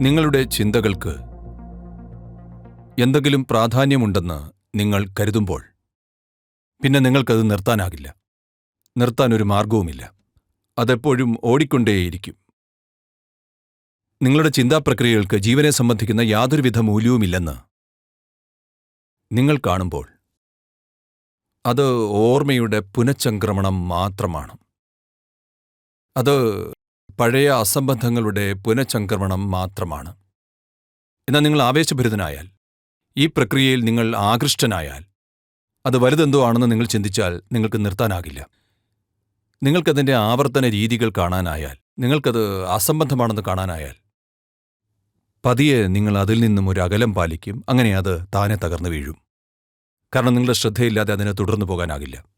നിങ്ങളുടെ ചിന്തകൾക്ക് എന്തെങ്കിലും പ്രാധാന്യമുണ്ടെന്ന് നിങ്ങൾ കരുതുമ്പോൾ പിന്നെ നിങ്ങൾക്കത് നിർത്താനാകില്ല. നിർത്താൻ ഒരു മാർഗവുമില്ല അതെപ്പോഴും ഓടിക്കൊണ്ടേയിരിക്കും. നിങ്ങളുടെ ചിന്താപ്രക്രിയകൾക്ക് ജീവനെ സംബന്ധിക്കുന്ന യാതൊരുവിധ മൂല്യവുമില്ലെന്ന് നിങ്ങൾ കാണുമ്പോൾ അത് ഓർമ്മയുടെ പുനഃചംക്രമണം മാത്രമാണ്. അത് പഴയ അസംബന്ധങ്ങളുടെ പുനഃചംക്രമണം മാത്രമാണ്. എന്നാൽ നിങ്ങൾ ആവേശഭരിതനായാൽ ഈ പ്രക്രിയയിൽ നിങ്ങൾ ആകൃഷ്ടനായാൽ അത് വലുതെന്തോ ആണെന്ന് നിങ്ങൾ ചിന്തിച്ചാൽ നിങ്ങൾക്ക് നിർത്താനാകില്ല. നിങ്ങൾക്കതിന്റെ ആവർത്തന രീതികൾ കാണാനായാൽ നിങ്ങൾക്കത് അസംബന്ധമാണെന്ന് കാണാനായാൽ പതിയെ നിങ്ങൾ അതിൽ നിന്നും ഒരു അകലം പാലിക്കും അങ്ങനെ അത് താനെ തകർന്നു വീഴും. കാരണം നിങ്ങളുടെ ശ്രദ്ധയില്ലാതെ അതിനെ തുടർന്നു പോകാനാകില്ല.